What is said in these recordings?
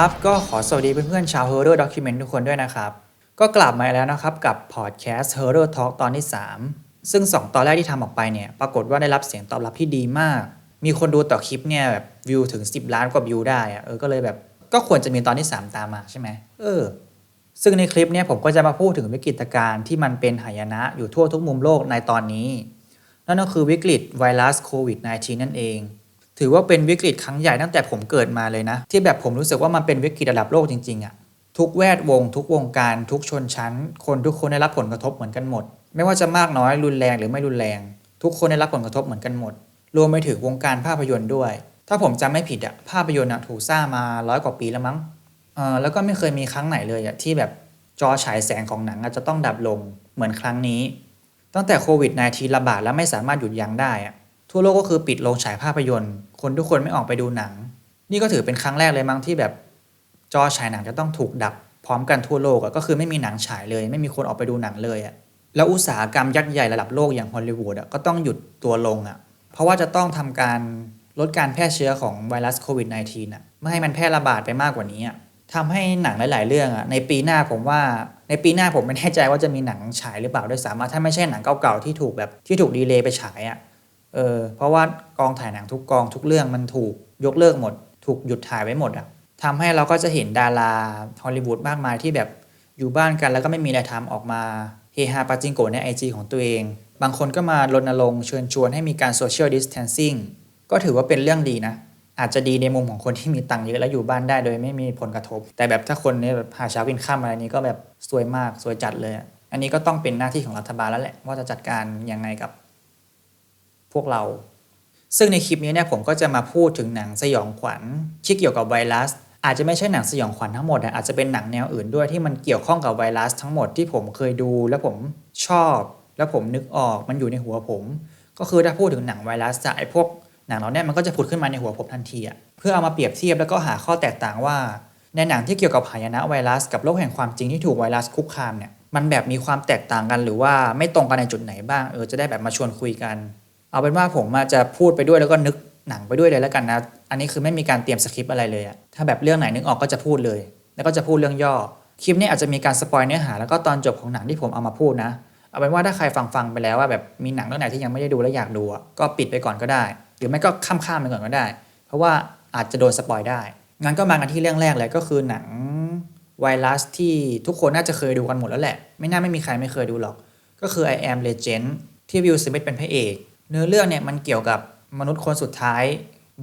ครับ ก็ขอสวัสดีเพื่อนๆชาว Horror Document ทุกคนด้วยนะครับ ก็กลับมาแล้วนะครับกับพอดแคสต์ Horror Talk ตอนที่ 3 ซึ่ง 2 ตอนแรกที่ทำออกไปเนี่ย ปรากฏว่าได้รับเสียงตอบรับที่ดีมาก มีคนดูต่อคลิปเนี่ยแบบวิวถึง 10 ล้านกว่าวิวได้อะเออก็เลยแบบก็ควรจะมีตอนที่ 3 ตามมาใช่ไหมเออ ซึ่งในคลิปเนี่ยผมก็จะมาพูดถึงวิกฤตการณ์ที่มันเป็นหายนะอยู่ทั่วทุกมุมโลกในตอนนี้ นั่นก็คือวิกฤตไวรัสโควิด -19 นั่นเอง ถือว่าเป็นวิกฤตครั้งใหญ่ตั้งแต่ผมเกิดมาเลยนะ ที่แบบผมรู้สึกว่ามันเป็นวิกฤตระดับโลกจริงๆอะทุกแวดวง ทุกวงการทุกชนชั้น คนทุกคนได้รับผลกระทบเหมือนกันหมด ไม่ว่าจะมากน้อยรุนแรงหรือไม่รุนแรง ทุกคนได้รับผลกระทบเหมือนกันหมด รวมไปถึงวงการภาพยนตร์ด้วย ถ้าผมจำไม่ผิดอะภาพยนตร์อะถูกสร้างมาร้อยกว่าปีแล้วมั้งเออแล้วก็ไม่เคยมีครั้งไหนเลยอะที่แบบจอฉายแสงของหนังอะจะต้องดับลงเหมือนครั้งนี้ ตั้งแต่โควิด -19 ระบาดแล้วไม่สามารถหยุดยั้งได้อะทั่วโลกก็คือปิดโรงฉายภาพยนตร์ คนทุกคนไม่ออกไปดูหนัง นี่ก็ถือเป็นครั้งแรกเลยมั้งที่แบบจอฉายหนังจะต้องถูกดับพร้อมกันทั่วโลกอะก็คือไม่มีหนังฉายเลย ไม่มีคนออกไปดูหนังเลยอะแล้วอุตสาหกรรมยักษ์ใหญ่ระดับโลกอย่างฮอลลีวูดอะก็ต้องหยุดตัวลงอะเพราะว่าจะต้องทำการลดการแพร่เชื้อของไวรัสโควิด -19 อะไม่ให้มันแพร่ระบาดไปมากกว่านี้อะทำให้หนังหลาย ๆ เรื่องอะในปีหน้าผมว่าในปีหน้าผมไม่แน่ใจว่าจะมีหนังฉายหรือเปล่าด้วยซ้ำถ้าไม่ใช่หนังเก่า ๆ ที่ถูกแบบที่ถูกดีเลย์ไปฉายอะ เออเพราะว่ากองถ่ายหนังทุกกองทุกเรื่องมันถูกยกเลิกหมด ถูกหยุดถ่ายไว้หมดอะทำให้เราก็จะเห็นดาราฮอลลีวูดมากมายที่แบบอยู่บ้านกันแล้วก็ไม่มีอะไรทำออกมาเฮฮาปาจิงโกในไอจของตัวเอง บางคนก็มารณรงค์เชิญชวนให้มีการโซเชียลดิส a ทนซิ่งก็ถือว่าเป็นเรื่องดีนะ อาจจะดีในมุมของคนที่มีตังค์เยอะแล้วอยู่บ้านได้โดยไม่มีผลกระทบ แต่แบบถ้าคนนี่ยแบบหาเช้ากินข้ามอะไรนี้ก็แบบซวยมากซวยจัดเลย อันนี้ก็ต้องเป็นหน้าที่ของรัฐบาลแล้วแหละว่าจะจัดการยังไงกับ พวกเรา ซึ่งในคลิปนี้เนี่ยผมก็จะมาพูดถึงหนังสยองขวัญที่เกี่ยวกับไวรัส อาจจะไม่ใช่หนังสยองขวัญทั้งหมดนะอาจจะเป็นหนังแนวอื่นด้วยที่มันเกี่ยวข้องกับไวรัสทั้งหมดที่ผมเคยดู แล้วผมชอบ แล้วผมนึกออกมันอยู่ในหัวผม ก็คือถ้าพูดถึงหนังไวรัสอะไอพวกหนังเหล่านี้มันก็จะผุดขึ้นมาในหัวผมทันทีอะเพื่อเอามาเปรียบเทียบแล้วก็หาข้อแตกต่างว่า ในหนังที่เกี่ยวกับหายนะไวรัส กับโลกแห่งความจริงที่ถูกไวรัสคุกคามเนี่ยมันแบบมีความแตกต่างกันหรือว่าไม่ตรงกันในจุดไหนบ้างเออจะได้แบบมาชวนคุยกัน เอาเป็นว่าผมมาจะพูดไปด้วยแล้วก็นึกหนังไปด้วยเลยแล้วกันนะ อันนี้คือไม่มีการเตรียมสคริปต์อะไรเลยอะถ้าแบบเรื่องไหนนึกออกก็จะพูดเลย แล้วก็จะพูดเรื่องย่อ คลิปนี้อาจจะมีการสปอยเนื้อหา แล้วก็ตอนจบของหนังที่ผมเอามาพูดนะ เอาเป็นว่าถ้าใครฟังฟังไปแล้วว่าแบบมีหนังเรื่องไหนที่ยังไม่ได้ดูแล้วอยากดูอะก็ปิดไปก่อนก็ได้ หรือไม่ก็ข้ามๆไปก่อนก็ได้ เพราะว่าอาจจะโดนสปอยได้ งั้นก็มากันที่เรื่องแรกเลยก็คือหนังไวรัสที่ทุกคนน่าจะเคยดูกันหมดแล้วแหละ ไม่น่าไม่มีใครไม่เคยดูหรอก ก็คือ I am Legend ที่วิลสมิธเป็นพระเอก เนื้อเรื่องเนี่ยมันเกี่ยวกับมนุษย์คนสุดท้าย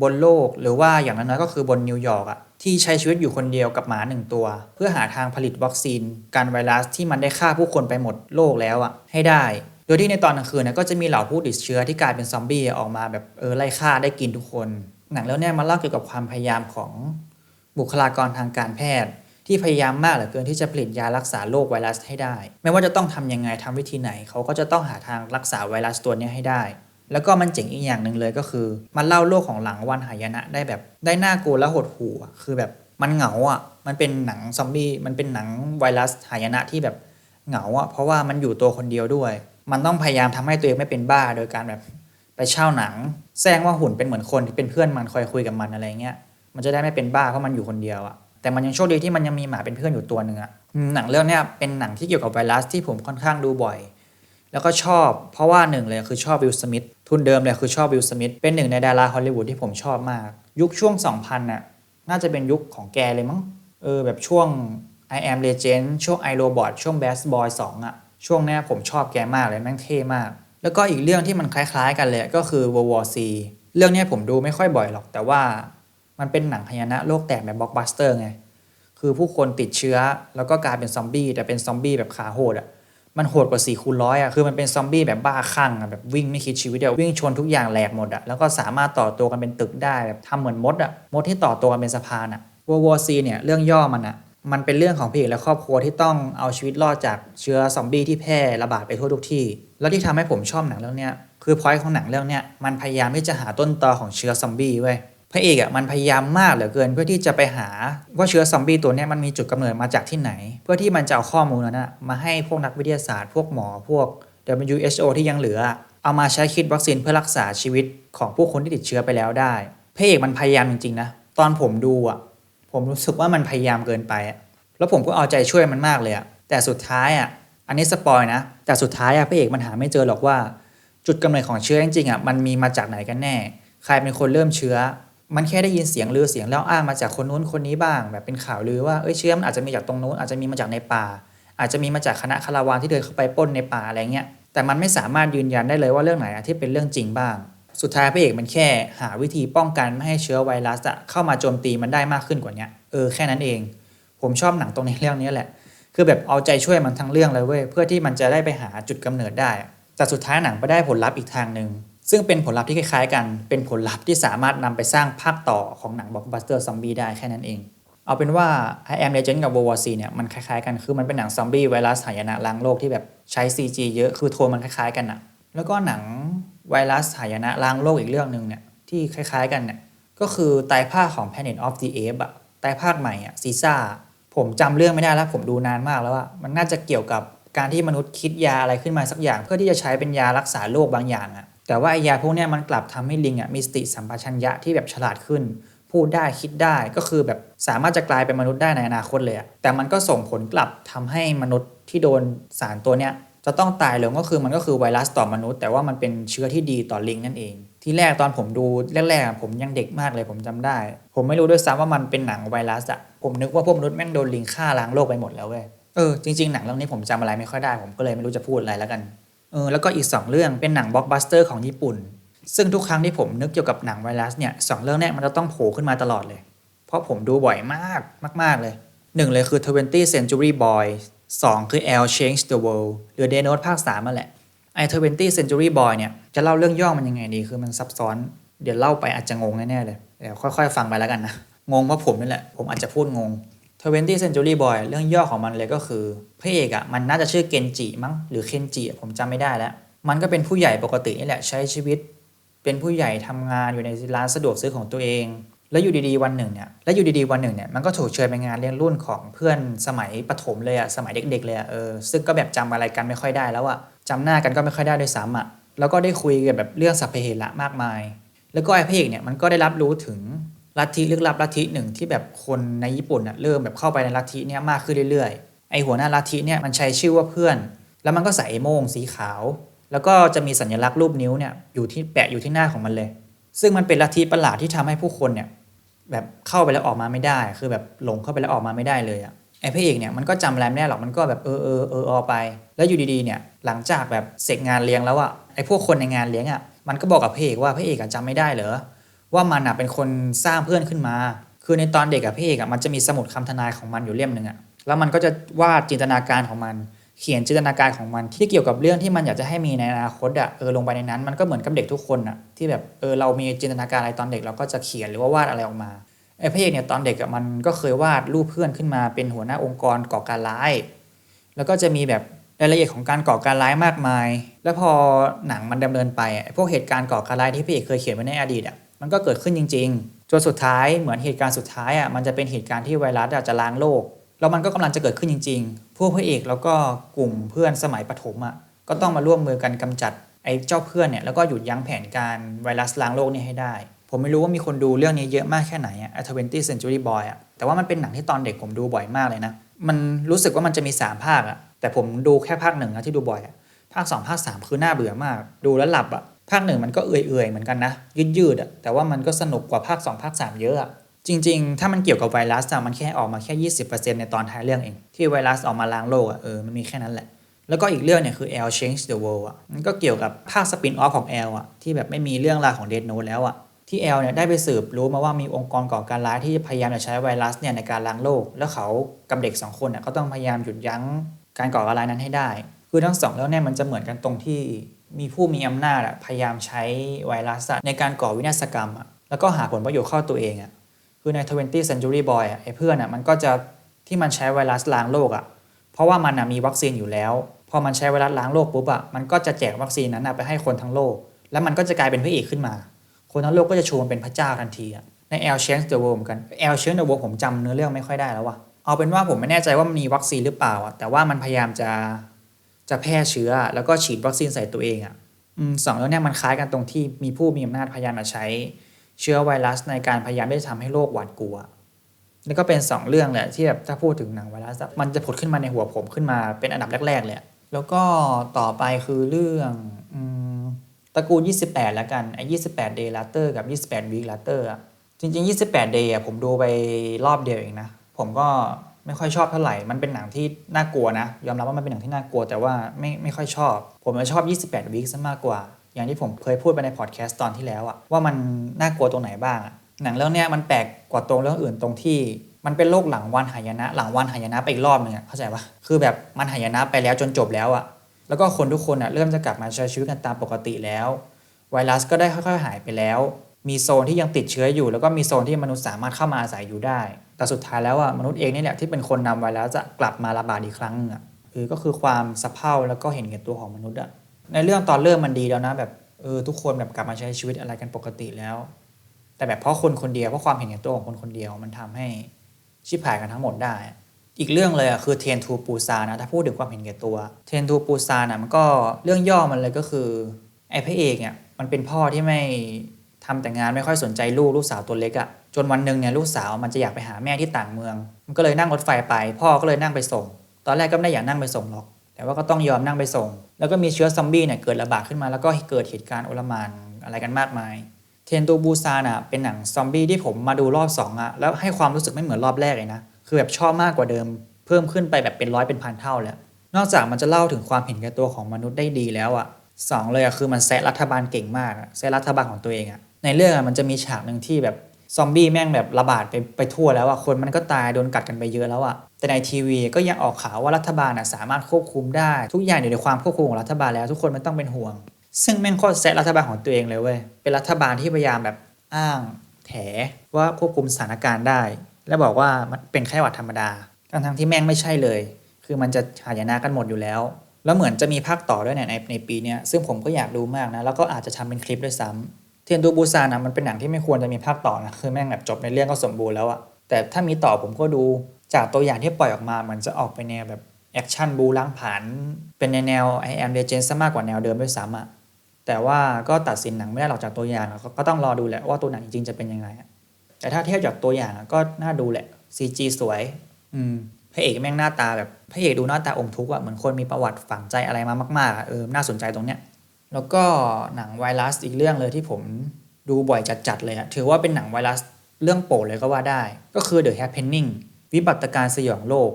บนโลกหรือว่าอย่างน้อยๆก็คือบนนิวยอร์กอะที่ใช้ชีวิตอยู่คนเดียวกับหมาหนึ่งตัว เพื่อหาทางผลิตวัคซีน การไวรัสที่มันได้ฆ่าผู้คนไปหมดโลกแล้วอะให้ได้ โดยที่ในตอนกลางคืนเนี่ยก็จะมีเหล่าผู้ติดเชื้อที่กลายเป็นซอมบี้ออกมาแบบเออไล่ฆ่าได้กินทุกคน หนังเรื่องเนี้ยมันเล่าเกี่ยวกับความพยายามของบุคลากรทางการแพทย์ ที่พยายามมากเหลือเกินที่จะผลิตยารักษาโรคไวรัสให้ได้ ไม่ว่าจะต้องทำยังไงทำวิธีไหนเขาก็จะต้องหาทางรักษาไวรัสตัวนี้ให้ได้ แล้วก็มันเจ๋งอีกอย่างหนึ่งเลยก็คือ มันเล่าโลกของหลังวันหายนะได้แบบได้น่ากลัวและหดหู่คือแบบมันเหงาอะมันเป็นหนังซอมบี้มันเป็นหนังไวรัสหายนะที่แบบเหงาอะเพราะว่ามันอยู่ตัวคนเดียวด้วย มันต้องพยายามทำให้ตัวเองไม่เป็นบ้าโดยการแบบไปเช่าหนังแซงว่าหุ่นเป็นเหมือนคนที่เป็นเพื่อนมันคอยคุยกับมันอะไรเงี้ยมันจะได้ไม่เป็นบ้าเพราะมันอยู่คนเดียวอะแต่มันยังโชคดีที่มันยังมีหมาเป็นเพื่อนอยู่ตัวหนึ่งอะหนังเรื่องนี้เป็นหนังที่เกี่ยวกับไวรัสที่ผมค่อนข้างดูบ่อย แล้วก็ชอบเพราะว่าหนึ่งเลยคือชอบวิลสมิธทุนเดิมเลยคือชอบวิลสมิธเป็นหนึ่งในดาราฮอลลีวูดที่ผมชอบมาก ยุคช่วง 2000น่ะน่าจะเป็นยุคของแกเลยมั้งเออแบบช่วง I am Legend ช่วง I Robot ช่วง Best Boy 2อะช่วงนี้ผมชอบแกมากเลยแม่งเท่มาก แล้วก็อีกเรื่องที่มันคล้ายๆ กันเลยก็คือ World War C เรื่องนี้ผมดูไม่ค่อยบ่อยหรอก แต่ว่ามันเป็นหนังพยานะโลกแตกแบบบล็อกบัสเตอร์ไง คือผู้คนติดเชื้อแล้วก็กลายเป็นซอมบี้แต่เป็นซอมบี้แบบขาโหดอะ มันโหดกว่า4คูณร้อยอะคือมันเป็นซอมบี้แบบบ้าคลั่งอะแบบวิ่งไม่คิดชีวิตเดียววิ่งชนทุกอย่างแหลกหมดอะแล้วก็สามารถต่อตัวกันเป็นตึกได้แบบทำเหมือนมดอะมดที่ต่อตัวกันเป็นสะพานอะ World War C เนี่ยเรื่องย่อมันอะมันเป็นเรื่องของพี่เอกและครอบครัวที่ต้องเอาชีวิตรอดจากเชื้อซอมบี้ที่แพร่ระบาดไปทั่วทุกที่ แล้วที่ทำให้ผมชอบหนังเรื่องเนี้ยคือพอยต์ของหนังเรื่องเนี้ยมันพยายามที่จะหาต้นตอของเชื้อซอมบี้เว้ พระเอกอะมันพยายามมากเหลือเกินเพื่อที่จะไปหาว่าเชื้อซอมบี้ตัวนี้มันมีจุดกำเนิดมาจากที่ไหน เพื่อที่มันจะเอาข้อมูลนั้นนะมาให้พวกนักวิทยาศาสตร์พวกหมอพวก WHO ที่ยังเหลือ เอามาใช้คิดวัคซีนเพื่อรักษาชีวิตของผู้คนที่ติดเชื้อไปแล้วได้พระเอกมันพยายามจริงๆนะตอนผมดูอะผมรู้สึกว่ามันพยายามเกินไป แล้วผมก็เอาใจช่วยมันมากเลยอะแต่สุดท้ายอะอันนี้สปอยนะ แต่สุดท้ายอะพระเอกมันหาไม่เจอหรอกว่า จุดกำเนิดของเชื้อจริงๆอะมันมีมาจากไหนกันแน่ ใครเป็นคนเริ่มเชื้อ มันแค่ได้ยินเสียงลือเสียงเล่าอ้างมาจากคนนู้นคนนี้บ้าง แบบเป็นข่าวลือว่าเอ้ยเชื้อมันอาจจะมีจากตรงนู้นอาจจะมีมาจากในป่า อาจจะมีมาจากคณะคาราวานที่เดินเข้าไปป้นในป่าอะไรเงี้ยแต่มันไม่สามารถยืนยันได้เลยว่าเรื่องไหนที่เป็นเรื่องจริงบ้าง สุดท้ายพระเอกมันแค่หาวิธีป้องกันไม่ให้เชื้อไวรัสอะเข้ามาโจมตีมันได้มากขึ้นกว่านี้เออแค่นั้นเอง ผมชอบหนังตรงในเรื่องนี้แหละ คือแบบเอาใจช่วยมันทั้งเรื่องเลยเว้ยเพื่อที่มันจะได้ไปหาจุดกำเนิดได้ แต่สุดท้ายหนังไปได้ผลลัพธ์อีกทางหนึ่ง ซึ่งเป็นผลลัพธ์ที่คล้ายๆ กัน เป็นผลลัพธ์ที่สามารถนำไปสร้างภาคต่อของหนังบล็อกบัสเตอร์ซอมบี้ได้แค่นั้นเอง เอาเป็นว่า I am Legend กับ World War C เนี่ยมันคล้ายๆกันคือมันเป็นหนังซอมบี้ไวรัสหายนะล้างโลกที่แบบใช้ CG เยอะคือโทนมันคล้ายๆกันอะแล้วก็หนังไวรัสหายนะล้างโลกอีกเรื่องหนึ่งเนี่ยที่คล้ายๆกันเนี่ยก็คือไตรภาคของ Planet of the Apes อะไตรภาคใหม่อะซีซ่าผมจำเรื่องไม่ได้แล้วผมดูนานมากแล้วอะมันน่าจะเกี่ยวกับการที่มนุษย์คิดยาอะไรขึ้นมาสักอย่าง เพื่อที่จะใช้เป็นยารักษาโรคบางอย่างอะ แต่ว่าไอยาพวกนี้มันกลับทำให้ลิงอะมีสติสัมปชัญญะที่แบบฉลาดขึ้น พูดได้คิดได้ก็คือแบบสามารถจะกลายเป็นมนุษย์ได้ในอนาคตเลยอะแต่มันก็ส่งผลกลับทำให้มนุษย์ที่โดนสารตัวเนี้ยจะต้องตายลงก็คือมันก็คือไวรัสต่อมนุษย์ แต่ว่ามันเป็นเชื้อที่ดีต่อลิงนั่นเอง ที่แรกตอนผมดูแรกๆผมยังเด็กมากเลยผมจำได้ ผมไม่รู้ด้วยซ้ำว่ามันเป็นหนังไวรัสอะผมนึกว่าพวกมนุษย์แม่งโดนลิงฆ่าล้างโลกไปหมดแล้วเว้ยเออจริงๆหนังเรื่องนี้ผมจำอะไรไม่ค่อยได้ ผมก็เลยไม่รู้จะพูดอะไรแล้วกัน เออแล้วก็อีกสองเรื่องเป็นหนังบล็อกบัสเตอร์ของญี่ปุ่น ซึ่งทุกครั้งที่ผมนึกเกี่ยวกับหนังไวรัสเนี่ยสองเรื่องนี้มันจะต้องโผล่ขึ้นมาตลอดเลย เพราะผมดูบ่อยมากมาก ๆ เลยหนึ่งเลยคือ 20 Century Boy สองคือ L Change the World หรือ Day Note ภาค3มาแหละไอ้20 Century Boy เนี่ยจะเล่าเรื่องย่อมันยังไงดีคือมันซับซ้อน เดี๋ยวเล่าไปอาจจะงงแน่ๆเลยเดี๋ยวค่อยๆ ฟังไปแล้วกันนะงงเพราะผมนี่แหละผมอาจจะพูดงง 20th Century Boy เรื่องย่อของมันเลยก็คือพระเอกอะ่ะมันน่าจะชื่อเกนจิมั้งหรือเคนจิผมจำไม่ได้แล้ว มันก็เป็นผู้ใหญ่ปกตินี่แหละใช้ชีวิต เป็นผู้ใหญ่ทำงานอยู่ในร้านสะดวกซื้อของตัวเอง แล้วอยู่ดีๆวันหนึ่งเนี่ยแล้วอยู่ดีๆวันหนึ่งเนี่ยมันก็ถูกเชิญไปงานเลี้ยงรุ่นของเพื่อนสมัยประถมเลยอะสมัยเด็ก ๆ เลยอะเออซึ่งก็แบบจำอะไรกันไม่ค่อยได้แล้วอะจำหน้ากันก็ไม่ค่อยได้ด้วยซ้ำอะแล้วก็ได้คุยกันแบบเรื่องสัพเพเหระมากมาย แล้วก็ไอ้พระเอกเนี่ยมันก็ได้รับรู้ถึง ลัทธิลึกลับลัทธิหนึ่งที่แบบคนในญี่ปุ่นอะเริ่มแบบเข้าไปในลัทธิเนี่ยมากขึ้นเรื่อยๆ ไอหัวหน้าลัทธิเนี่ยมันใช้ชื่อว่าเพื่อน แล้วมันก็ใส่โม่งสีขาว แล้วก็จะมีสัญลักษณ์รูปนิ้วเนี่ยอยู่ที่แปะอยู่ที่หน้าของมันเลย ซึ่งมันเป็นลัทธิประหลาดที่ทำให้ผู้คนเนี่ยแบบเข้าไปแล้วออกมาไม่ได้ คือแบบหลงเข้าไปแล้วออกมาไม่ได้เลยอะไอพระเอกเนี่ยมันก็จำอะไรไม่ได้หรอกมันก็แบบเออเออเออออไป แล้วอยู่ดีๆเนี่ยหลังจากแบบเสร็จงานเลี้ยงแล้วอะไอพวกคนในงานเลี้ยงอะมันก็บอกกับพระเอกว่าพระเอกอะจำไม่ได้เหรอ ว่ามันอะเป็นคนสร้างเพื่อนขึ้นมา คือในตอนเด็กอะพระเอกอะมันจะมีสมุดคำทนายของมันอยู่เล่มหนึ่งอะแล้วมันก็จะวาดจินตนาการของมัน เขียนจินตนาการของมันที่เกี่ยวกับเรื่องที่มันอยากจะให้มีในอนาคตอะเออลงไปในนั้นมันก็เหมือนกับเด็กทุกคนอะที่แบบเออเรามีจินตนาการอะไรตอนเด็กเราก็จะเขียนหรือว่าวาดอะไรออกมาไอ้พระเอกเนี่ยตอนเด็กอะมันก็เคยวาดรูปเพื่อนขึ้นมาเป็นหัวหน้าองค์กรก่อการร้าย แล้วก็จะมีแบบรายละเอียดของการก่อการร้ายมากมาย แล้วพอหนังมันดำเนินไปพวกเหตุการณ์ก่อการร้ายที่พระเอกเคยเขียนไว้ในอดีตอะ มันก็เกิดขึ้นจริง ๆ จนสุดท้ายเหมือนเหตุการณ์สุดท้ายอะมันจะเป็นเหตุการณ์ที่ไวรัสอะจจะล้างโลก แล้วมันก็กำลังจะเกิดขึ้นจริง ๆ พวกพระเอกแล้วก็กลุ่มเพื่อนสมัยประถมอะก็ต้องมาร่วมมือกันกำจัดไอ้เจ้าเพื่อนเนี่ยแล้วก็หยุดยั้งแผนการไวรัสล้างโลกนี่ให้ได้ ผมไม่รู้ว่ามีคนดูเรื่องนี้เยอะมากแค่ไหนอะ A 20th Century Boy อะแต่ว่ามันเป็นหนังที่ตอนเด็กผมดูบ่อยมากเลยนะมันรู้สึกว่ามันจะมี 3 ภาคอะแต่ผมดูแค่ภาคหนึ่งนะที่ดูบ่อยอะภาค 2 ภาค 3 คือน่าเบื่อมาก ดูแล้วหลับอะ ภาคหนึ่งมันก็เอื่อยๆเหมือนกันนะยืดๆอะแต่ว่ามันก็สนุกกว่าภาค 2 ภาค 3 เยอะอะจริง ๆ ถ้ามันเกี่ยวกับไวรัสอะมันแค่ออกมาแค่ 20%ในตอนท้ายเรื่องเอง ที่ไวรัสออกมาล้างโลกอะเออมันมีแค่นั้นแหละ แล้วก็อีกเรื่องเนี่ยคือ L Change the World อะมันก็เกี่ยวกับภาคสปินออฟของ L อะที่แบบไม่มีเรื่องราวของ Dead Note แล้วอะที่ L เนี่ยได้ไปสืบรู้มาว่ามีองค์กรก่อการร้ายที่พยายามจะใช้ไวรัสเนี่ยในการล้างโลก แล้วเขากับเด็ก 2 คนเนี่ยก็ต้องพยายามหยุดยั้งการก่อการร้ายนั้นให้ได้ คือทั้งสองเรื่องเนี่ยมันจะเหมือนกันตรงที่ มีผู้มีอำนาจพยายามใช้ไวรัสในการก่อวินาศกรรม แล้วก็หาผลประโยชน์เข้าตัวเองอะคือใน 20 Century Boy อะไอ้เพื่อนอะมันก็จะที่มันใช้ไวรัสล้างโลกอะเพราะว่ามันมีวัคซีนอยู่แล้ว พอมันใช้ไวรัสล้างโลกปุ๊บอะมันก็จะแจกวัคซีนนั้นไปให้คนทั้งโลก แล้วมันก็จะกลายเป็นพระเอกขึ้นมา คนทั้งโลกก็จะชูมันเป็นพระเจ้าทันทีอะใน L Change the World เหมือนกัน L Change the World ผมจำเนื้อเรื่องไม่ค่อยได้แล้ววะเอาเป็นว่าผมไม่แน่ใจว่ามันมีวัคซีนหรือเปล่าอะแต่ว่ามันพยายามจะ จะแพร่เชื้อแล้วก็ฉีดวัคซีนใส่ตัวเองอะอืมสองเรื่องเนี้มันคล้ายกันตรงที่มีผู้มีอำนาจพยายามมาใช้เชื้อไวรัสในการพยายามที่จะทำให้โลกหวาดกลัวแล้วก็เป็น 2 เรื่องแหละที่แบบถ้าพูดถึงหนังไวรัสมันจะผุดขึ้นมาในหัวผมขึ้นมาเป็นอันดับแรกๆเลยแล้วก็ต่อไปคือเรื่องอตระกูล 28 แล้วกันไอ้28 day later กับ 28 week later อะจริงๆ 28 day อะผมดูไปรอบเดียวเองนะ ผมก็ ไม่ค่อยชอบเท่าไหร่ มันเป็นหนังที่น่ากลัวนะ ยอมรับว่ามันเป็นหนังที่น่ากลัว แต่ว่าไม่ไม่ค่อยชอบ ผมจะชอบ 28 week ซะมากกว่า อย่างที่ผมเคยพูดไปในพอดแคสต์ตอนที่แล้วอะว่ามันน่ากลัวตรงไหนบ้างอะหนังเรื่องนี้มันแปลกกว่าตรงเรื่องอื่นตรงที่มันเป็นโลกหลังวันหายนะ หลังวันหายนะไปอีกรอบนึงอะเข้าใจปะคือแบบมันหายนะไปแล้วจนจบแล้วอะแล้วก็คนทุกคนอะเริ่มจะกลับมาใช้ชีวิตกันตามปกติแล้ว ไวรัสก็ได้ค่อยๆหายไปแล้ว มีโซนที่ยังติดเชื้ออยู่ แล้วก็มีโซนที่มนุษย์สามารถเข้ามาอาศัยอยู่ได้ แต่สุดท้ายแล้วอะมนุษย์เองนี่แหละที่เป็นคนนำไวรัสจะกลับมาระบาดอีกครั้งหนึงอะคือก็คือความสะเพร่าแล้วก็เห็นแก่ตัวของมนุษย์อะในเรื่องตอนเริ่มมันดีแล้วนะแบบเออทุกคนแบบกลับมาใช้ชีวิตอะไรกันปกติแล้ว แต่แบบเพราะคนคนเดียวเพราะความเห็นแก่ตัวของคนคนเดียวมันทำให้ชิบหายกันทั้งหมดได้ อีกเรื่องเลยอะคือเทนทูปูซานะถ้าพูดถึงความเห็นแก่ตัว เทนทูปูซานะมันก็เรื่องย่อมันเลยก็คือไอ้พระเอกเนี่ยมันเป็นพ่อที่ไม่ ทำแต่งานไม่ค่อยสนใจลูกลูกสาวตัวเล็กอะ่ะจนวันหนึ่งเนี่ยลูกสาวมันจะอยากไปหาแม่ที่ต่างเมือง มันก็เลยนั่งรถไฟไป พ่อก็เลยนั่งไปส่ง ตอนแรกก็ไม่ได้อยากนั่งไปส่งหรอก แต่ว่าก็ต้องยอมนั่งไปส่ง แล้วก็มีเชื้อซอมบี้เนี่ยเกิดระบาดขึ้นมา แล้วก็เกิดเหตุการณ์โอลมานอะไรกันมากมาย เทนตูบูซานอะเป็นหนังซอมบี้ที่ผมมาดูรอบ2อะแล้วให้ความรู้สึกไม่เหมือนรอบแรกเลยนะคือแบบชอบมากกว่าเดิม เพิ่มขึ้นไปแบบเป็นร้อยเป็นพันเท่าแล้วนอกจากมันจะเล่าถึงความเห็นแก่ตัวของมนุษย์ได้ดีแล้วอะสองเลยอะคือมันแซะรัฐบาลเก่งมากแซะรัฐบาลของตัวเองอะ ในเรื่องมันจะมีฉากหนึ่งที่แบบซอมบี้แม่งแบบระบาดไปไปทั่วแล้วอะคนมันก็ตายโดนกัดกันไปเยอะแล้วอะแต่ในทีวีก็ยังออกข่าวว่ารัฐบาลอะสามารถควบคุมได้ ทุกอย่างอยู่ในความควบคุมของรัฐบาลแล้วทุกคนไม่ต้องเป็นห่วง ซึ่งแม่งโคตรแซะรัฐบาลของตัวเองเลยเว้ยเป็นรัฐบาลที่พยายามแบบอ้างแถว่าควบคุมสถานการณ์ได้ แล้วบอกว่ามันเป็นแค่หวัดธรรมดาทั้งทั้งที่แม่งไม่ใช่เลย คือมันจะหายนะกันหมดอยู่แล้ว แล้วเหมือนจะมีภาคต่อด้วยเนี่ยในในปีเนี้ยซึ่งผมก็อยากดูมากนะแล้วก็อาจจะทำเป็นคลิปด้วยซ้ำ เทียนดูบูซานะมันเป็นหนังที่ไม่ควรจะมีภาคต่อนะคือแม่งแบบจบในเรื่องก็สมบูรณ์แล้วอะแต่ถ้ามีต่อผมก็ดูจากตัวอย่างที่ปล่อยออกมาเหมือนจะออกไปแนวแบบแอคชั่นบูล้างผาญเป็นในแนว I am Legend ซะมากกว่าแนวเดิมด้วยซ้ำอะแต่ว่าก็ตัดสินหนังไม่ได้หรอกจากตัวอย่างก็ต้องรอดูแหละว่าตัวหนังจริงจะเป็นยังไงอะแต่ถ้าเทียบจากตัวอย่างก็น่าดูแหละ CG สวย อืมพระเอกแม่งหน้าตาแบบพระเอกดูหน้าตาอมทุกข์อะเหมือนคนมีประวัติฝังใจอะไรมามากๆอะเออน่าสนใจตรงเนี้ย แล้วก็หนังไวรัสอีกเรื่องเลยที่ผมดูบ่อยจัดๆเลยอะถือว่าเป็นหนังไวรัสเรื่องโปรดเลยก็ว่าได้ ก็คือ The Happening วิบัติการสยองโลก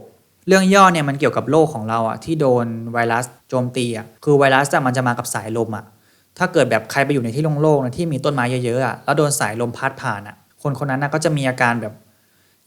เรื่องย่อเนี่ยมันเกี่ยวกับโลกของเราอะที่โดนไวรัสโจมตีอะคือไวรัสอะมันจะมากับสายลมอะถ้าเกิดแบบใครไปอยู่ในที่โล่งๆนะที่มีต้นไม้เยอะๆอะแล้วโดนสายลมพัดผ่านอะคนคนนั้นนะก็จะมีอาการแบบ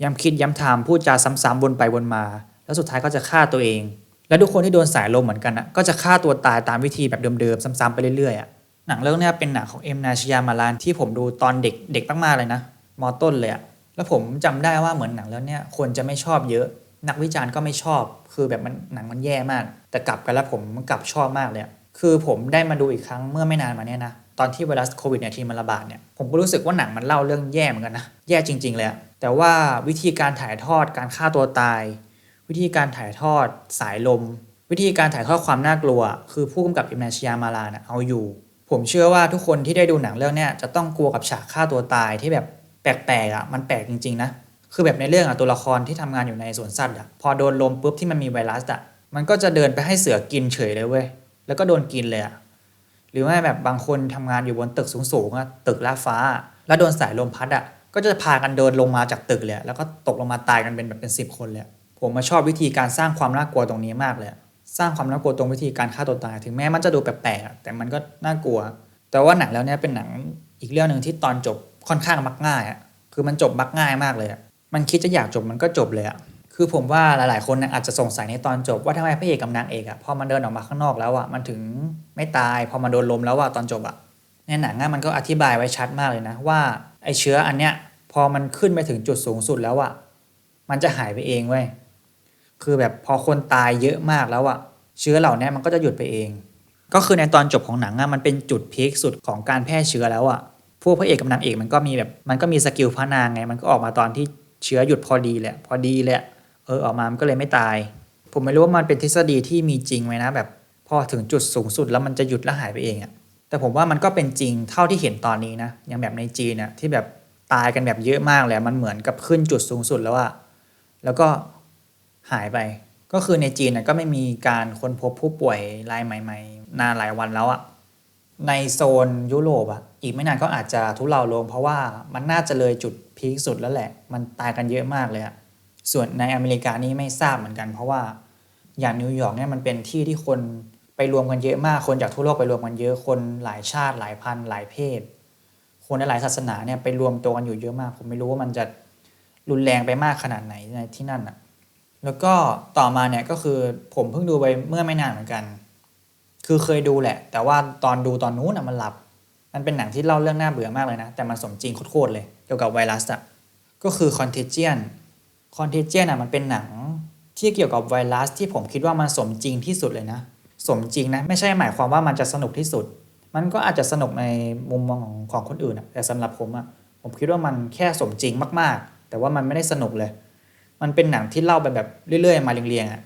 ย้ำคิดย้ำทำพูดจาซ้ำๆวนไปวนมา แล้วสุดท้ายก็จะฆ่าตัวเอง และทุกคนที่โดนสายลมเหมือนกันอะก็จะฆ่าตัวตายตามวิธีแบบเดิมๆซ้ำๆไปเรื่อยๆอะหนังเรื่องนี้เป็นหนังของเอ็มนาชยามาลานที่ผมดูตอนเด็กเด็กมากๆเลยนะมอต้นเลยอะแล้วผมจำได้ว่าเหมือนหนังเรื่องนี้คนจะไม่ชอบเยอะ นักวิจารณ์ก็ไม่ชอบ คือแบบมันหนังมันแย่มาก แต่กลับกันแล้วผมกลับชอบมากเลยคือผมได้มาดูอีกครั้งเมื่อไม่นานมาเนี้ยนะตอนที่ไวรัสโควิดเนี่ยทีมันระบาดเนี่ยผมก็รู้สึกว่าหนังมันเล่าเรื่องแย่เหมือนกันนะแย่จริง ๆ เลยแต่ว่าวิธีการถ่ายทอดการฆ่าตัวตาย วิธีการถ่ายทอดสายลม วิธีการถ่ายทอดความน่ากลัว คือผู้กำกับอิมนาชยามาลานะเอาอยู่ ผมเชื่อว่าทุกคนที่ได้ดูหนังเรื่องนี้จะต้องกลัวกับฉากฆ่าตัวตายที่แบบแปลกๆอะมันแปลกจริงๆนะคือแบบในเรื่องอะตัวละครที่ทำงานอยู่ในสวนสัตว์อะพอโดนลมปุ๊บที่มันมีไวรัสอะมันก็จะเดินไปให้เสือกินเฉยเลยเว้ยแล้วก็โดนกินเลยอะหรือว่าแบบบางคนทำงานอยู่บนตึกสูงๆอะตึกล่าฟ้า แล้วโดนสายลมพัดอะก็จะพากันเดินลงมาจากตึกเลยแล้วก็ตกลงมาตายกันเป็นแบบเป็นสิบคนเลยอะ ผมมาชอบวิธีการสร้างความน่ากลัวตรงนี้มากเลย สร้างความน่ากลัวตรงวิธีการฆ่าตัวตาย ถึงแม้มันจะดูแปลกๆแต่มันก็น่ากลัว แต่ว่าหนังแล้วเนี่ยเป็นหนังอีกเรื่องหนึ่งที่ตอนจบค่อนข้างมักง่ายอะคือมันจบมักง่ายมากเลยอะมันคิดจะอยากจบมันก็จบเลยอะคือผมว่าหลายๆ คนอาจจะสงสัยในตอนจบว่าทำไมพระเอกกับนางเอกอะพอมันเดินออกมาข้างนอกแล้วอะมันถึงไม่ตาย พอมันโดนลมแล้วอะตอนจบอะในหนังอะมันก็อธิบายไว้ชัดมากเลยนะว่าไอเชื้ออันเนี้ยพอมันขึ้นไปถึงจุดสูงสุดแล้วอะมันจะหายไปเองเว้ย คือแบบพอคนตายเยอะมากแล้วอะเชื้อเหล่านี้มันก็จะหยุดไปเอง ก็คือในตอนจบของหนังอะมันเป็นจุดพีคสุดของการแพร่เชื้อแล้วอะพวกพระเอกกับนางเอกมันก็มีแบบมันก็มีสกิลพระนางไงมันก็ออกมาตอนที่เชื้อหยุดพอดีแหละ พอดีแหละเออออกมามันก็เลยไม่ตาย ผมไม่รู้ว่ามันเป็นทฤษฎีที่มีจริงไหมนะแบบพอถึงจุดสูงสุดแล้วมันจะหยุดแล้วหายไปเองอะแต่ผมว่ามันก็เป็นจริงเท่าที่เห็นตอนนี้นะอย่างแบบในจีนนะที่แบบตายกันแบบเยอะมากเลยมันเหมือนกับขึ้นจุดสูงสุดแล้วอะแล้วก็ หายไป ก็คือในจีนก็ไม่มีการค้นพบผู้ป่วยรายใหม่ ๆ นานหลายวันแล้วอะในโซนยุโรปอะอีกไม่นานก็อาจจะทุเลาลง เพราะว่ามันน่าจะเลยจุดพีคสุดแล้วแหละ มันตายกันเยอะมากเลยอะส่วนในอเมริกานี่ไม่ทราบเหมือนกัน เพราะว่าอย่างนิวยอร์กเนี่ยมันเป็นที่ที่คนไปรวมกันเยอะมาก คนจากทั่วโลกไปรวมกันเยอะ คนหลายชาติหลายพันหลายเพศ คนในหลายศาสนาเนี่ยไปรวมตัวกันอยู่เยอะมาก ผมไม่รู้ว่ามันจะรุนแรงไปมากขนาดไหนในที่นั่นอะ แล้วก็ต่อมาเนี่ยก็คือผมเพิ่งดูไปเมื่อไม่นานเหมือนกัน คือเคยดูแหละ แต่ว่าตอนดูตอนนู้นอะมันหลับ มันเป็นหนังที่เล่าเรื่องน่าเบื่อมากเลยนะ แต่มันสมจริงโคตรเลย เกี่ยวกับไวรัสอะก็คือ Contagion Contagion อะมันเป็นหนังที่เกี่ยวกับไวรัสที่ผมคิดว่ามันสมจริงที่สุดเลยนะ สมจริงนะไม่ใช่หมายความว่ามันจะสนุกที่สุด มันก็อาจจะสนุกในมุมมองของคนอื่นอะแต่สำหรับผมอะผมคิดว่ามันแค่สมจริงมากๆ แต่ว่ามันไม่ได้สนุกเลย มันเป็นหนังที่เล่าไปแบบเรื่อย ๆ มาเรียงๆอะ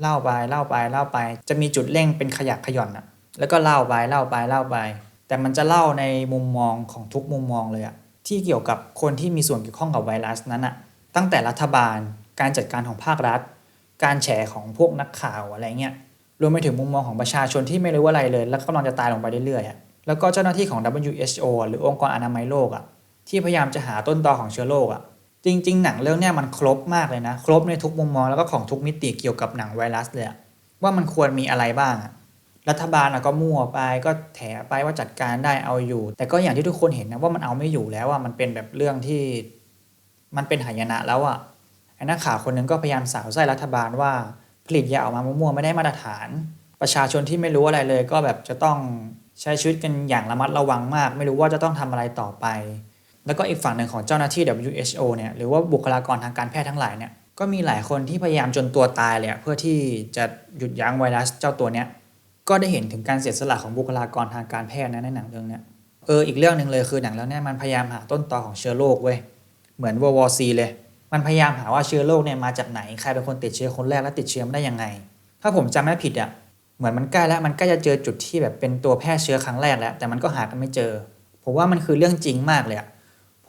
เล่าไปเล่าไปเล่าไป จะมีจุดเร่งเป็นขยักขย่อนอะแล้วก็เล่าไปเล่าไปเล่าไป แต่มันจะเล่าในมุมมองของทุกมุมมองเลยอะที่เกี่ยวกับคนที่มีส่วนเกี่ยวข้องกับไวรัสนั้นอะตั้งแต่รัฐบาลการจัดการของภาครัฐ การแฉของพวกนักข่าวอะไรเงี้ยรวมไปถึงมุมมองของประชาชนที่ไม่รู้อะไรเลย แล้วก็กำลังจะตายลงไปเรื่อยๆอะแล้วก็เจ้าหน้าที่ของ WHO หรือองค์กรอนามัยโลกอะที่พยายามจะหาต้นตอของเชื้อโรคอะ จริง ๆ หนังเรื่องนี้มันครบมากเลยนะ ครบในทุกมุมมองแล้วก็ของทุกมิติเกี่ยวกับหนังไวรัสเลยว่ามันควรมีอะไรบ้าง รัฐบาลก็มั่วไปก็แถไปว่าจัดการได้เอาอยู่ แต่ก็อย่างที่ทุกคนเห็นนะว่ามันเอาไม่อยู่แล้วอะมันเป็นแบบเรื่องที่มันเป็นหายนะแล้วอะไอ้นักข่าวคนหนึงก็พยายามสาวไส้รัฐบาลว่า ผลิตยาออกมามั่วๆไม่ได้มาตรฐาน ประชาชนที่ไม่รู้อะไรเลย ก็แบบจะต้องใช้ชีวิตกันอย่างระมัดระวังมาก ไม่รู้ว่าจะต้องทำอะไรต่อไป แล้วก็อีกฝั่งหนึ่งของเจ้าหน้าที่ WHO เนี่ยหรือว่าบุคลากรทางการแพทย์ทั้งหลายเนี่ยก็มีหลายคนที่พยายามจนตัวตายเลยเพื่อที่จะหยุดยั้งไวรัสเจ้าตัวเนี้ยก็ได้เห็นถึงการเสียสละของบุคลากรทางการแพทย์นะในหนังเรื่องเนี้ยเอออีกเรื่องหนึ่งเลยคือหนังเรื่องเนี้ยมันพยายามหาต้นตอของเชื้อโรคเว้ยเหมือนวอวซีเลย มันพยายามหาว่าเชื้อโรคเนี่ยมาจากไหนใครเป็นคนติดเชื้อคนแรกและติดเชื้อมาได้ยังไง ถ้าผมจำไม่ผิดอะเหมือนมันใกล้แล้วมันใกล้จะเจอจุดที่แบบเป็นตัวแพร่เชื้อครั้งแรกแล้วแต่มันก็หากันไม่เจอ ผมว่ามันคือเรื่องจริงมากเลยอะ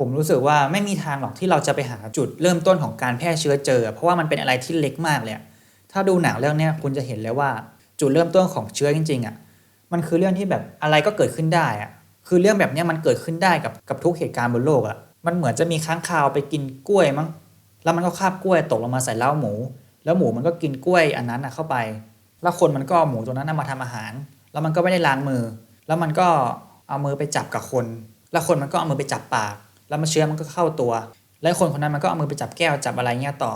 ผมรู้สึกว่าไม่มีทางหรอกที่เราจะไปหาจุดเริ่มต้นของการแพร่เชื้อเจอ เพราะว่ามันเป็นอะไรที่เล็กมากเลยถ้าดูหนังเรื่องนี้คุณจะเห็นเลยว่าจุดเริ่มต้นของเชื้อจริงๆอะมันคือเรื่องที่แบบอะไรก็เกิดขึ้นได้อะคือเรื่องแบบนี้มันเกิดขึ้นได้กับกับทุกเหตุการณ์บนโลกอะมันเหมือนจะมีค้างคาวไปกินกล้วยมั้งแล้วมันก็คาบกล้วยตกลงมาใส่เล้าหมู แล้วหมูมันก็กินกล้วยอันนั้นนะเข้าไป แล้วคนมันก็เอาหมูตัวนั้นนะมาทำอาหาร แล้วมันก็ไม่ได้ล้างมือ แล้วมันก็เอามือไปจับกับคน แล้วคนมันก็เอามือไปจับปาก แล้วมันเชื้อมันก็เข้าตัว แล้วคนคนนั้นมันก็เอามือไปจับแก้วจับอะไรเงี้ยต่อ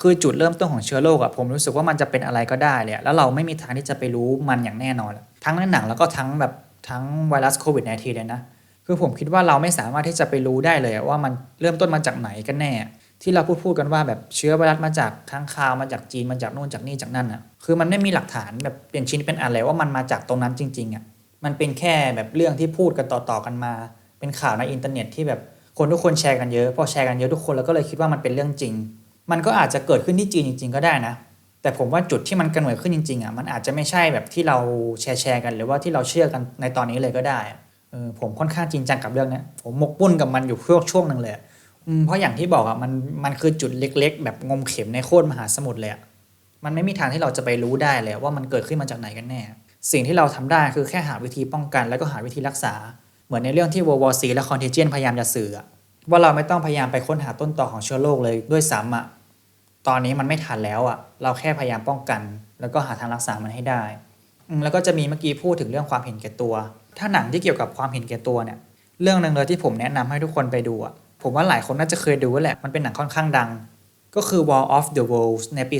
คือจุดเริ่มต้นของเชื้อโรคอะผมรู้สึกว่ามันจะเป็นอะไรก็ได้เลยแล้วเราไม่มีทางที่จะไปรู้มันอย่างแน่นอนทั้งในหนังแล้วก็ทั้งแบบทั้งไวรัสโควิด -19 เลยนะคือผมคิดว่าเราไม่สามารถที่จะไปรู้ได้เลยว่ามันเริ่มต้นมาจากไหนกันแน่ ที่เราพูดพูดกันว่าแบบเชื้อไวรัสมาจากค้างคาวมาจากจีนมาจากนู่นจากนี่จากนั่นอะคือมันไม่มีหลักฐานแบบเป็นชิ้นเป็นอันเลยว่ามันมาจากตรงนั้นจริงๆอะมันเป็นแค่แบบเรื่องที่พูดกันต่อๆกันมา เป็นข่าวในอินเทอร์เน็ตที่แบบ คนทุกคนแชร์กันเยอะพอแชร์กันเยอะทุกคนแล้วก็เลยคิดว่ามันเป็นเรื่องจริง มันก็อาจจะเกิดขึ้นที่จีนจริง ๆ ก็ได้นะ แต่ผมว่าจุดที่มันกำเนิดขึ้นจริงๆอะมันอาจจะไม่ใช่แบบที่เราแชร์แชร์กัน หรือว่าที่เราเชื่อกันในตอนนี้เลยก็ได้เออผมค่อนข้างจริงจังกับเรื่องนี้ผมหมกมุ่นกับมันอยู่ช่วงช่วงหนึ่งเลยเพราะอย่างที่บอกอะมันมันคือจุดเล็ก ๆ แบบงมเข็มในโคตรมหาสมุทรเลยอะมันไม่มีทางที่เราจะไปรู้ได้เลยว่ามันเกิดขึ้นมาจากไหนกันแน่ สิ่งที่เราทำได้คือแค่หาวิธีป้องกัน แล้วก็หาวิธีรักษา เหมือนในเรื่องที่วอวซีและคอนเทเจนพยายามจะสื่อว่าเราไม่ต้องพยายามไปค้นหาต้นตอของเชื้อโรคเลยด้วยซ้ำอะตอนนี้มันไม่ทันแล้วอะเราแค่พยายามป้องกัน แล้วก็หาทางรักษามันให้ได้แล้วก็จะมีเมื่อกี้พูดถึงเรื่องความเห็นแก่ตัว ถ้าหนังที่เกี่ยวกับความเห็นแก่ตัวเนี่ย เรื่องหนึ่งเลยที่ผมแนะนำให้ทุกคนไปดูอะผมว่าหลายคนน่าจะเคยดูแหละ มันเป็นหนังค่อนข้างดัง ก็คือ War of the Worlds ในปี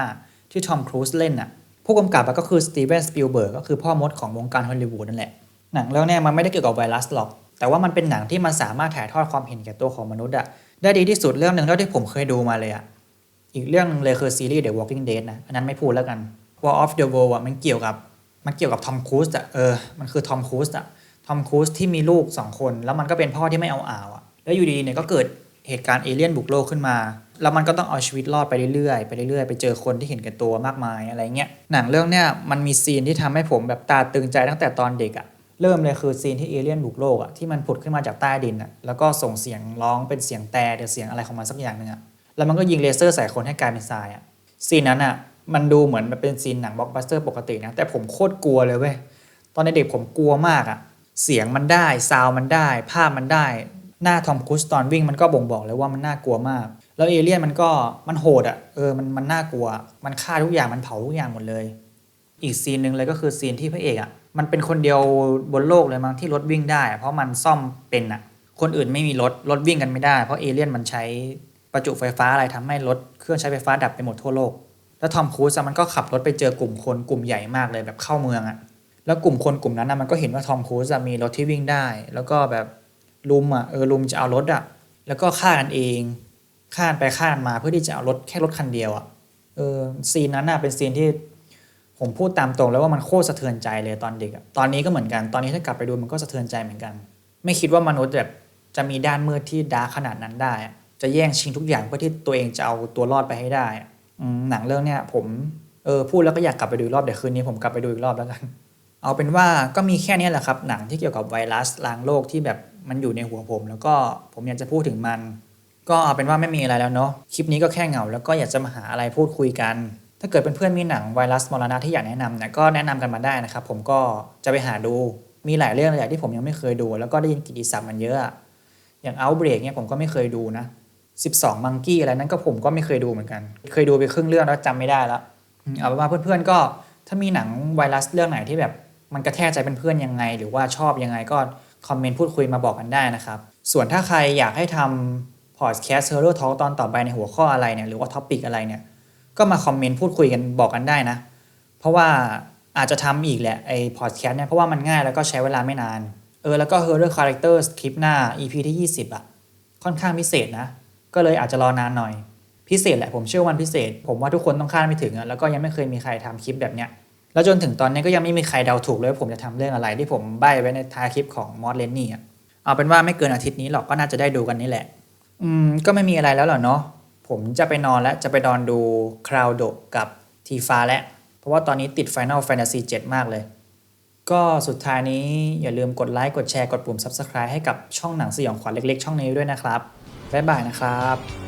2005 ที่ทอมครูซเล่นอะผู้กำกับก็คือสตีเวนสปิลเบิร์กก็คือพ่อมดของวงการฮอลลีวูดนั่นแหละ หนังเรื่องนี้มันไม่ได้เกี่ยวกับไวรัสหรอก แต่ว่ามันเป็นหนังที่มันสามารถถ่ายทอดความเห็นแก่ตัวของมนุษย์อะได้ดีที่สุดเรื่องหนึ่งเท่าที่ผมเคยดูมาเลยอะอีกเรื่องหนึงเลยคือซีรีส์ The Walking Dead นะอันนั้นไม่พูดแล้วกัน War of the World อะมันเกี่ยวกับมันเกี่ยวกับทอมครูซอะเออมันคือทอมครูซอะทอมครูซที่มีลูก 2 คน แล้วมันก็เป็นพ่อที่ไม่เอาอ่าวอะแล้วอยู่ดีๆเนี่ยก็เกิดเหตุการณ์เอเลี่ยนบุกโลกขึ้นมา แล้วมันก็ต้องเอาชีวิตรอดไปเรื่อยๆไปเรื่อยๆ ไปเจอคนที่เห็นแก่ตัวมากมายอะไรเงี้ยหนังเรื่องเนี้ยมันมีซีนที่ทำให้ผมแบบตาตึงใจตั้งแต่ตอนเด็กอะ เริ่มเลยคือซีนที่เอเลี่ยนบุกโลกอะที่มันผุดขึ้นมาจากใต้ดินอะแล้วก็ส่งเสียงร้องเป็นเสียงแต่หรือเสียงอะไรของมันสักอย่างหนึ่งอะแล้วมันก็ยิงเลเซอร์ใส่คนให้กลายเป็นทรายอะซีนนั้นอะมันดูเหมือนมันเป็นซีนหนังบล็อกบัสเตอร์ปกตินะแต่ผมโคตรกลัวเลยเว้ยตอนในเด็กผมกลัวมากอะเสียงมันได้ซาวมันได้ ภาพมันได้ หน้าทอมครูซตอนวิ่งมันก็บ่งบอกเลยว่ามันน่ากลัวมาก แล้วเอเลี่ยนมันก็มันโหดอะเออมันมันน่ากลัว มันฆ่าทุกอย่างมันเผาทุกอย่างหมดเลย อีกซีนหนึ่งเลยก็คือซีนที่พระเอกอะ มันเป็นคนเดียวบนโลกเลยมั้งที่รถวิ่งได้ เพราะมันซ่อมเป็นอะคนอื่นไม่มีรถรถวิ่งกันไม่ได้ เพราะเอเลี่ยนมันใช้ประจุไฟฟ้าอะไรทำให้รถเครื่องใช้ไฟฟ้าดับไปหมดทั่วโลก แล้วทอมครูซมันก็ขับรถไปเจอกลุ่มคนกลุ่มใหญ่มากเลยแบบเข้าเมืองอะแล้วกลุ่มคนกลุ่มนั้นนะมันก็เห็นว่าทอมครูซมีรถที่วิ่งได้ แล้วก็แบบลุมอะเออลุมจะเอารถอะแล้วก็ฆ่ากันเองฆ่าไปฆ่ามาเพื่อที่จะเอารถแค่รถคันเดียวอะเออซีนนั้นน่ะเป็นซีนที่ ผมพูดตามตรงแล้วว่ามันโคตรสะเทือนใจเลยตอนเด็กตอนนี้ก็เหมือนกันตอนนี้ถ้ากลับไปดูมันก็สะเทือนใจเหมือนกัน ไม่คิดว่ามนุษย์แบบจะมีด้านมืดที่ดาร์ขนาดนั้นได้ จะแย่งชิงทุกอย่างเพื่อที่ตัวเองจะเอาตัวรอดไปให้ได้หนังเรื่องเนี้ยผมเออพูดแล้วก็อยากกลับไปดูรอบเดี๋ยวคืนนี้ผมกลับไปดูอีกรอบแล้วกันเอาเป็นว่าก็มีแค่นี้แหละครับ หนังที่เกี่ยวกับไวรัสลางโลกที่แบบมันอยู่ในหัวผม แล้วก็ผมอยากจะพูดถึงมัน ก็เอาเป็นว่าไม่มีอะไรแล้วเนาะคลิปนี้ก็แค่เหงาแล้วก็อยากจะมาหาอะไรพูดคุยกัน ถ้าเกิดเป็นเพื่อนมีหนังไวรัสมรณะที่อยากแนะนำเนี่ยก็แนะนำกันมาได้นะครับ ผมก็จะไปหาดูมีหลายเรื่องเลยที่ผมยังไม่เคยดู แล้วก็ได้ยินกิตติศัพท์มันเยอะ อย่าง Outbreak เนี่ยผมก็ไม่เคยดูนะ 12 มังกี้อะไรนั้นก็ผมก็ไม่เคยดูเหมือนกัน เคยดูไปครึ่งเรื่องแล้วจำไม่ได้แล้วเอาเป็นว่าเพื่อนๆก็ถ้ามีหนังไวรัสเรื่องไหนที่แบบมันกระแทกใจเป็นเพื่อนยังไง หรือว่าชอบยังไงก็คอมเมนต์พูดคุยมาบอกกันได้นะครับ ส่วนถ้าใครอยากให้ทำพอดแคสต์เฮอร์โรทอตอนต่อไปในหัวข้ออะไรเนี่ยหรือว่าท็อปิกอะไรเนี่ย ก็มาคอมเมนต์พูดคุยกันบอกกันได้นะ เพราะว่าอาจจะทำอีกแหละไอ้พอดแคสต์เนี่ยเพราะว่ามันง่ายแล้วก็ใช้เวลาไม่นาน เออแล้วก็ Horror Characters คลิปหน้า EP ที่ 20อะ ค่อนข้างพิเศษนะ ก็เลยอาจจะรอนานหน่อย พิเศษแหละผมเชื่อวันพิเศษ ผมว่าทุกคนต้องคาดไม่ถึงอะแล้วก็ยังไม่เคยมีใครทำคลิปแบบเนี้ยแล้วจนถึงตอนนี้ก็ยังไม่มีใครเดาถูกเลยว่าผมจะทำเรื่องอะไรที่ผมใบ้ไว้ในท้ายคลิปของมอสเลนนี่อะเอาเป็นว่าไม่เกินอาทิตย์นี้หรอกก็น่าจะได้ดูกันนี่แหละ อืมก็ไม่มีอะไรแล้วเหรอเนาะ ผมจะไปนอนแล้วจะไปนอนดูคราวโดกับทีฟ้าแล้วเพราะว่าตอนนี้ติด Final Fantasy 7 มากเลย ก็สุดท้ายนี้อย่าลืมกดไลค์กดแชร์กดปุ่ม Subscribe ให้กับช่องหนังสยองขวัญเล็กๆ ช่องนี้ด้วยนะครับ บ๊ายบายนะครับ